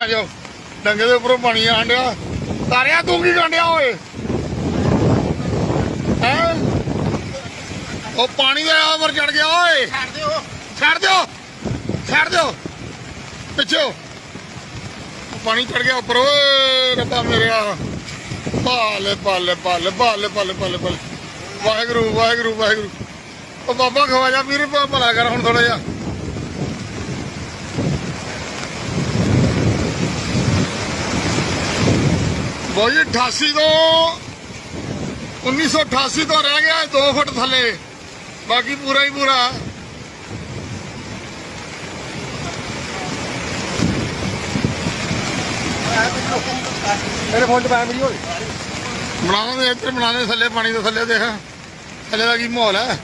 ਜਾਓ ਡੰਗੇ ਦੇ ਉੱਪਰੋਂ ਪਾਣੀ ਆਣ ਡਿਆ। ਤਾਰਿਆ ਤੂੰ ਕੀ ਗੰਡਿਆ ਓਏ? ਹੈ? ਉਹ ਪਾਣੀ ਦੇ ਉੱਪਰ ਚੜ ਗਿਆ ਓਏ। ਛੱਡ ਦਿਓ। ਛੱਡ ਦਿਓ। ਛੱਡ ਦਿਓ। ਪਿੱਛੇ ਪਾਣੀ ਚੜ ਗਿਆ ਉੱਪਰ। ਓਏ ਰੱਬਾ ਮੇਰਿਆ ਪਾਲੇ ਪਾਲੇ ਪਾਲੇ ਪਾਲੇ ਪਾਲੇ ਪਾਲੇ ਪਾਲੇ ਵਾਹਿਗੁਰੂ ਵਾਹਿਗੁਰੂ ਵਾਹਿਗੁਰੂ। ਉਹ ਬਾਬਾ ਖਵਾਜਾ ਵੀਰ ਭਲਾ ਕਰ ਹੁਣ ਥੋੜਾ ਜਿਹਾ। ਬੋਈ 88 ਤੋਂ 1988 ਤੋਂ ਰਹਿ ਗਿਆ 2 ਫੁੱਟ ਥੱਲੇ। ਬਾਕੀ ਪੂਰਾ ਹੀ ਪੂਰਾ। ਮੇਰੇ ਫੋਨ 'ਚ ਪਾਇਆ ਵੀਡੀਓ ਬਣਾਉਂਦੇ ਇੱਧਰ ਬਣਾਉਂਦੇ ਥੱਲੇ ਪਾਣੀ ਦੇ ਥੱਲੇ ਦੇਖ। ਥੱਲੇ ਦਾ ਕੀ ਮਾਹੌਲ ਹੈ?